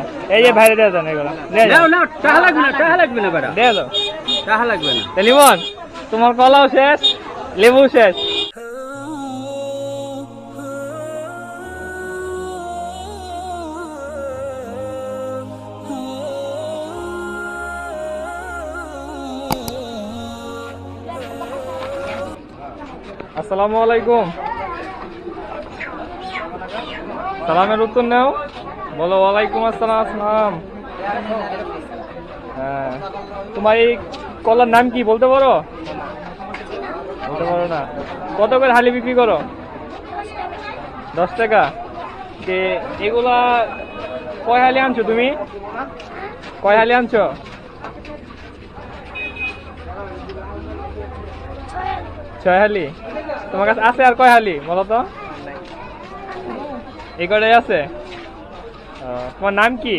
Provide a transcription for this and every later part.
আচ্ছা এই যে ভাইরে এগুলো। নাও নাও লাগবে না লাগবে না বেটা। দিয়ে দাও। টাকা লাগবে না। লিমন তোমার কলাও শেষ লেবু শেষ। আসসালামু আলাইকুম। সালামের উত্তর নাও। বলো, ওয়ালাইকুম আসসালাম আসসালাম। হ্যাঁ। তোমার এই কলার নাম কি, বলতে পারো? বলতে পারো না। কত করে হালি বিক্রি করো? দশ টাকা। তে এগুলা কয় হালি আনছো তুমি? কয় হালি আনছো? ছয় হালি। তোমার কাছে আছে আর কয় হালি, বলো তো? এই কটাই আছে? তোমার নাম কি?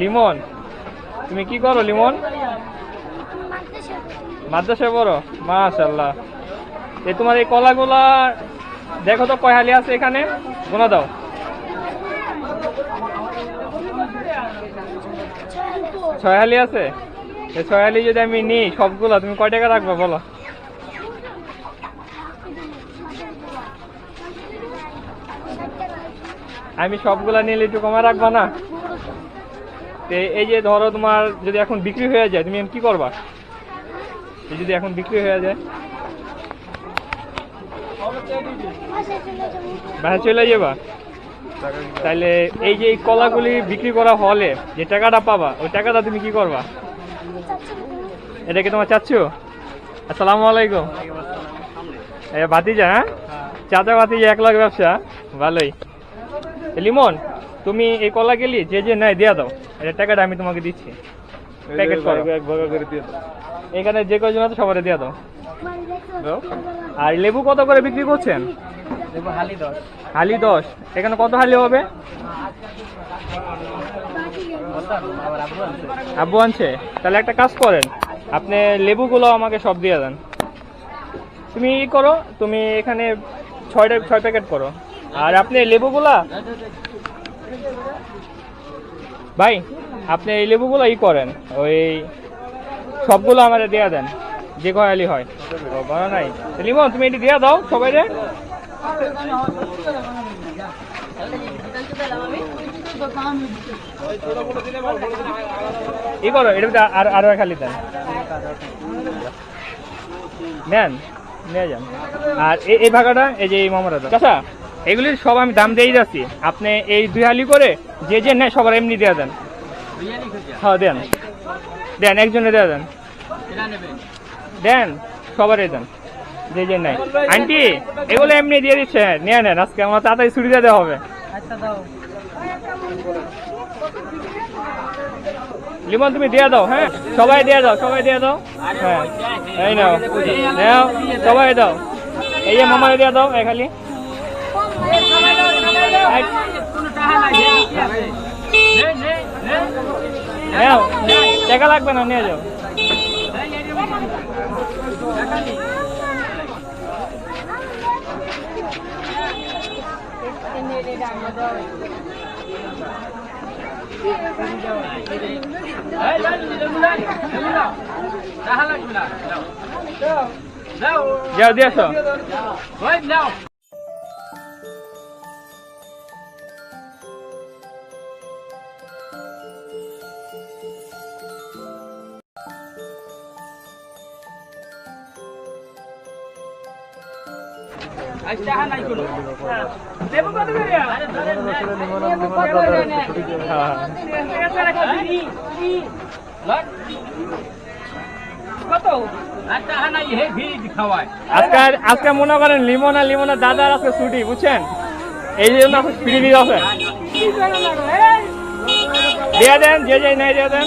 লিমন। তুমি কি করো, লিমন? মাদ্রাসায় পড়ো? মাশাল্লাহ এই তোমার এই কলাগুলা, দেখো তো কয় হালি আছে এখানে। গোনা দাও। ছয় হালি আছে? এই ছয় হালি যদি আমি নিই সবগুলা, তুমি কয় টাকা রাখবে বলো? আমি সবগুলা নিলে একটু কমে রাখবা না? তো এই যে ধরো তোমার যদি এখন বিক্রি হয়ে যায় তুমি কি করবা? যদি এখন বিক্রি হয়ে যায়? বাইরে চলে যাবা? তাহলে এই যে এই কলাগুলি বিক্রি করা হলে যে টাকাটা পাবা ওই টাকাটা তুমি কি করবা? এটা কি তোমার চাচ্ছ আসসালামু আলাইকুম। ভাতিজা হ্যাঁ? চাচা ভাতিজা এক লাখ ব্যবসা? ভালোই। লিমন তুমি এই কলা গেলি যে যে নেয় দিয়া দাও। এটা টাকাটা আমি তোমাকে দিচ্ছি। প্যাকেট করো। এখানে যে কয়জন আছে সবারে দিয়া দাও। দাও। আর লেবু কত করে বিক্রি করছেন? হালি দশ। এখানে কত হালি হবে? আব্বু আছে আব্বু আনছে। তাহলে একটা কাজ করেন। আপনি লেবুগুলো আমাকে সব দিয়ে দেন। তুমি ই করো তুমি এখানে ছয়টা ছয় প্যাকেট করো। আর আপনি লেবুগুলা? ভাই, আপনি এই লেবুগুলো ই করেন, ওই সবগুলো আমার দেয়া দেন, যে কয়ালি হয়। বড় নাই। লিমন, তুমি এটি দেয়া দাও সবাই রে ই করো এটা আর, আরও খালি দেন। নেন, নিয়ে যান। আর এই- এই ভাগাটা, এই যে এই মামারা চাষা এগুলির সব আমি দাম দিয়েই যাচ্ছি। আপনি এই দুই হালি করে যে যে নেয় সবার এমনি দেওয়া দেন। হ্যাঁ দেন। দেন একজনে দেওয়া দেন। দেন সবারই দেন। যে যে নেয়। আন্টি এগুলো এমনি দিয়ে দিচ্ছে। নিয়ে নেন আজকে আমার তাড়াতাড়ি ছুটি দিতে হবে। আচ্ছা লিমন তুমি দিয়ে দাও হ্যাঁ? সবাই দিয়ে দাও সবাই দিয়ে দাও। হ্যাঁ এই নাও। নাও সবাই দাও। এই যে মামারে দিয়ে দাও খালি। টাকা টাকা লাগবে না নিয়ে যাও। যাও দিয়ে আজকে মনে করেন লিমন আর লিমনের দাদার আজকে ছুটি, বুঝছেন? এই জন্য ফ্রি দিয়ে আছে দিয়ে দেন যে যে নেই দিয়ে দেন।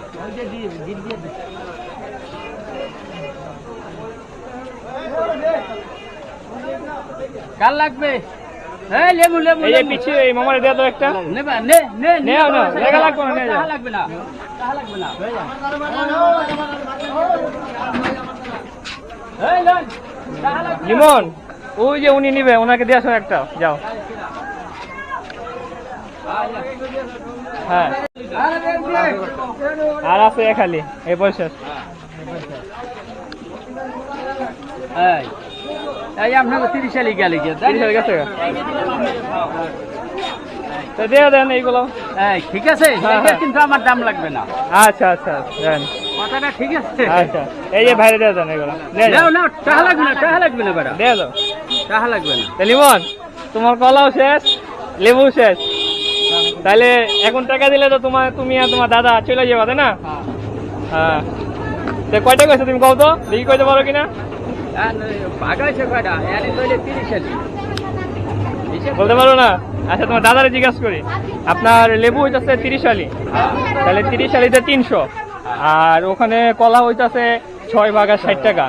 দিয়ে দিয়ে দিয়ে। কার লাগবে? এই লেবু লেবু এই। পিছিয়ে এই মামারে দেওয়া তো একটা। নে নে নে নেও, নেও, লাগবে না, নে লাগবে না? টাকা লাগবে না? এই লন লিমন ওই যে উনি নিবে ওনাকে দিয়ে আসো একটা যাও। হ্যাঁ। আর আছে এ খালি এই পয়সা এই আপনাকে তিরিশ সালে গেলে গিয়ে গেছে তো দিয়ে দেন এইগুলো। এই ঠিক আছে? হ্যাঁ, হ্যাঁ। কিন্তু আমার দাম লাগবে না। আচ্ছা আচ্ছা দেন। কথাটা ঠিক আছে? আচ্ছা এই যে ভাইরে দিয়ে দেন এগুলো নাও লাগবে না টাকা লাগবে না বেটা। দিয়ে দাও। লাগবে না। লিমন তোমার কলাও শেষ লেবু শেষ। তাহলে এখন টাকা দিলে তো তোমার, তুমি আর তোমার দাদা চলে যাবে, তাই না? হ্যাঁ। কয়টা কইছো তুমি কও তো? দেখি কইতে পারো কিনা? বলতে পারো না? আচ্ছা তোমার দাদারে জিজ্ঞাসা করি। আপনার লেবু হইতেছে তিরিশ আলি। তাহলে তিরিশ আলিতে তিনশো। আর ওখানে কলা হইতেছে ছয় ভাগা ষাট টাকা।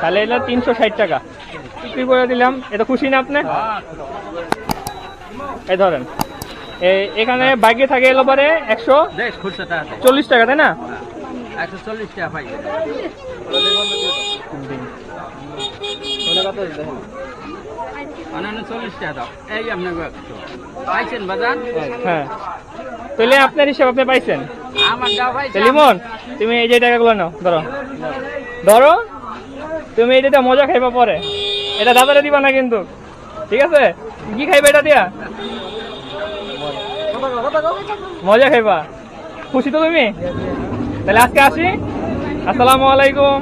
তাহলে এটা তিনশো ষাট টাকা। বিক্রি করে দিলাম। এটা খুশি না আপনি? এই ধরেন। এখানে বাকি থাকে এলো পরে একশো চল্লিশ টাকা তাই না? একশো চল্লিশ টাকা হ্যাঁ। তাহলে আপনার হিসাব আপনি পাইছেন। লিমন তুমি এই যে টাকাগুলো নাও ধরো। ধরো তুমি এইটা মজা খাইবা পরে। এটা দাদারে দিবা না কিন্তু। ঠিক আছে? কি খাইবা এটা দিয়া? মজা খাইবা। খুশি তো তুমি? তাহলে আজকে আসি। আসসালামু আলাইকুম।